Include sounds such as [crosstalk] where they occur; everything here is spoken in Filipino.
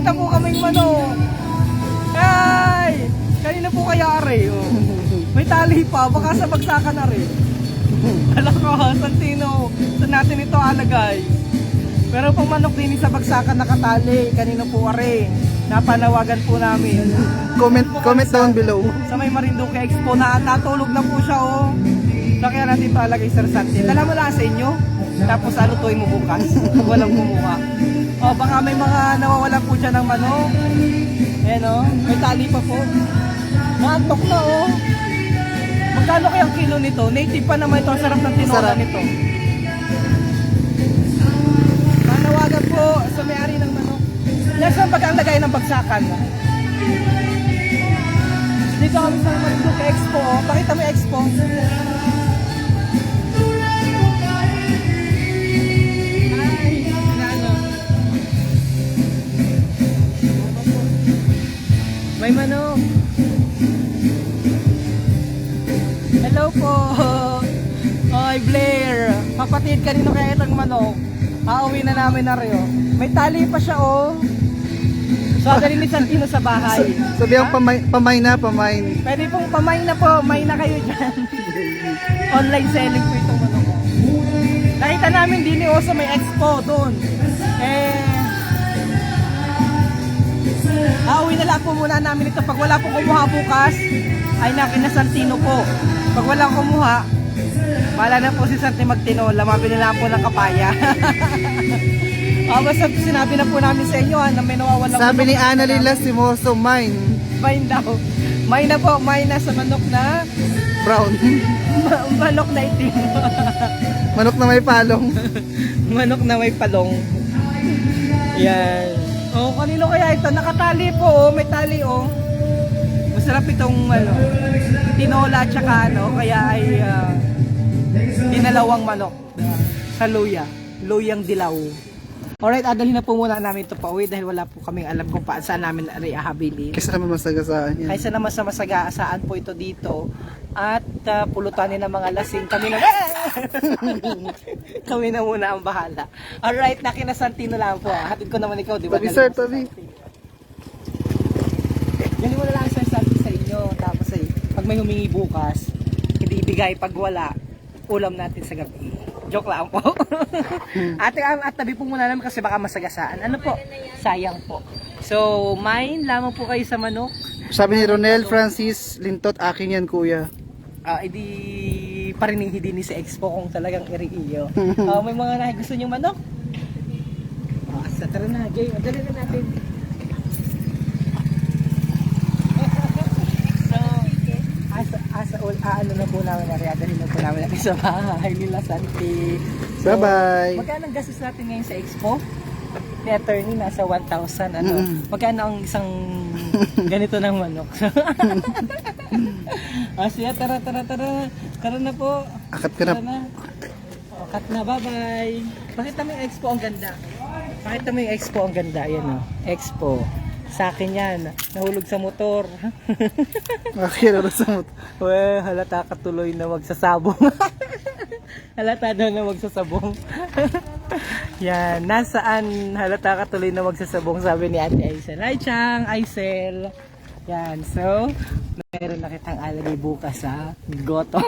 nakita po kaming manok. Ay! Kanina po kaya are, oh. May tali pa, baka sa bagsakan na rin. Alam ko, Santino, saan natin ito alagay? Pero pang manok din sa bagsakan nakatali, kanina po are. Napanawagan po namin. Comment, comment down below. Sa may Marinduque Expo na natulog na po siya, oh. So kaya natin ito alagay, Sir Santi. Dala mo lang sa inyo. Tapos alutuin mo bukas. Walang kumuha. O, baka may mga nawawala po dyan ng manok. Ayan, oh. May tali pa po. Naantok na, oh. Magkano kayang kilo nito? Native pa naman ito. Ang sarap ng tinola Sarap. nito. Manawagan po sa may-ari ng manok. Nasaan ba ang lagay ng bagsakan? Dito kami sa Marinduque Expo. oh. Pakita mo yung May manok. Hello po. Oy, Blair. Kapatid, kanino kaya itong manok? Pauwi na namin na rin. oh. May tali pa siya, oh. So, dali ni Santino sa bahay. Sabi ang pamay, pamay na, pamay. Pwede pong pamay na po, may na kayo dyan. [laughs] Online selling po itong ano ko. Nakita namin din o sa may expo doon. Eh, Auwi na lang po muna namin ito. Pag wala po kumuha bukas, ay nakin na Santino po. Pag wala kumuha, wala na po si Santi magtinola. Mabili na lang po ng kapaya. [laughs] Ah, basta sinabi na po namin sa inyo ha, na may nawawala Sabi ni Annalyn Lastimoso, mine. Mine daw. Mine na po, mine na sa manok na Brown. ma- [laughs] manok na itim. Manok na may palong. [laughs] manok na may palong. Yan. Oh, kanino kaya ito? Nakatali po, oh. may tali oh. Masarap itong ano, tinola at saka ano, kaya ay ah, dinalawang manok sa luya. Luyang dilaw. Alright, adalhin na po muna namin ito pa uwi dahil wala po kaming alam kung paano saan namin ariahabilin. Kaysa naman masagasaan yan. Kaysa naman sa masagasaan po ito dito at uh, pulutanin ng mga lasing kami na [laughs] kami na muna ang bahala. Alright, nakinasantino lang po. ah. Hatid ko naman ikaw, di ba? Tabi sir, tabi. Galing mo na lang sir Santi sa inyo. Tapos ay, pag may humingi bukas, hindi ibigay pag wala, ulam natin sa gabi. Joke lang po. [laughs] Ate, ang at tabi po muna namin kasi baka masagasaan. Ano po? Sayang po. So, mine lamang po kayo sa manok. Sabi ni Ronel Francis Lintot, akin yan kuya. Ah, edi parinig din ni sa expo kung talagang iriiyo. [laughs] Ah, may mga nahi gusto niyong manok? Ah, sa tara na, Jay. Madali na natin. so, asa, asa, ul, ah, ano na po namin, ariagahin na po namin natin sa bahay nila, Santi. Bye-bye. Magkano ang gastos natin ngayon sa expo? Ni attorney, nasa 1,000. Ano? Mm. Magkano ang isang [laughs] ganito ng manok? [laughs] ah, siya, tara, tara, tara. Tara na po. Akat ka Tara na. na. O, cut na, bye-bye. Pakita mo yung expo, ang ganda. Pakita mo yung expo, ang ganda. Ayan o, expo. Sa akin yan. Nahulog sa motor. [laughs] Na sa mot. We, halata ka tuloy na magsasabong. [laughs] halata daw na magsasabong. [laughs] Yan, nasaan halata ka tuloy na magsasabong sabi ni Ate Aisel. Hi Chang, Aisel. Yan, so, meron na kitang alagay bukas sa goto.